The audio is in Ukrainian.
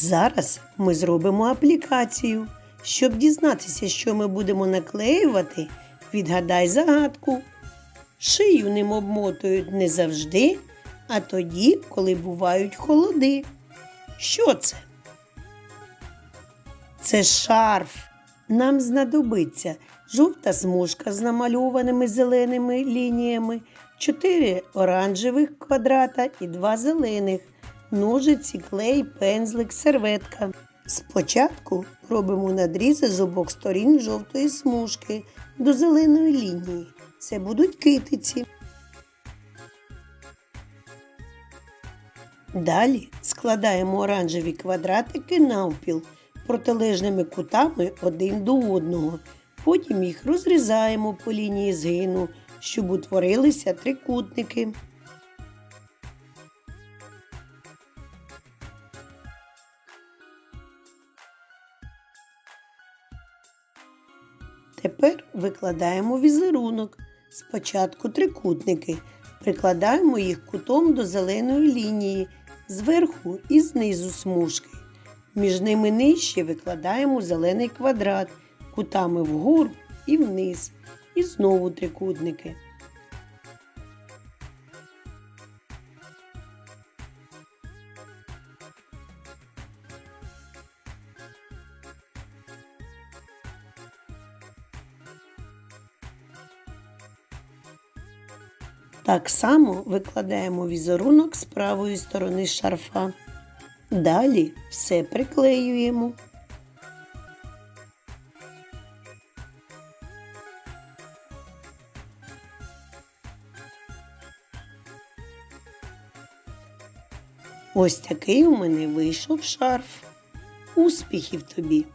Зараз ми зробимо аплікацію. Щоб дізнатися, що ми будемо наклеювати, відгадай загадку. Шию ним обмотують не завжди, а тоді, коли бувають холоди. Що це? Це шарф. Нам знадобиться жовта смужка з намальованими зеленими лініями, чотири оранжевих квадрата і два зелених, ножиці, клей, пензлик, серветка. Спочатку робимо надрізи з обох сторін жовтої смужки до зеленої лінії. Це будуть китиці. Далі складаємо оранжеві квадратики навпіл протилежними кутами один до одного. Потім їх розрізаємо по лінії згину, щоб утворилися трикутники. Тепер викладаємо візерунок. Спочатку трикутники. Прикладаємо їх кутом до зеленої лінії, зверху і знизу смужки. Між ними нижче викладаємо зелений квадрат кутами вгору і вниз. І знову трикутники. Так само викладаємо візерунок з правої сторони шарфа. Далі все приклеюємо. Ось такий у мене вийшов шарф. Успіхів тобі!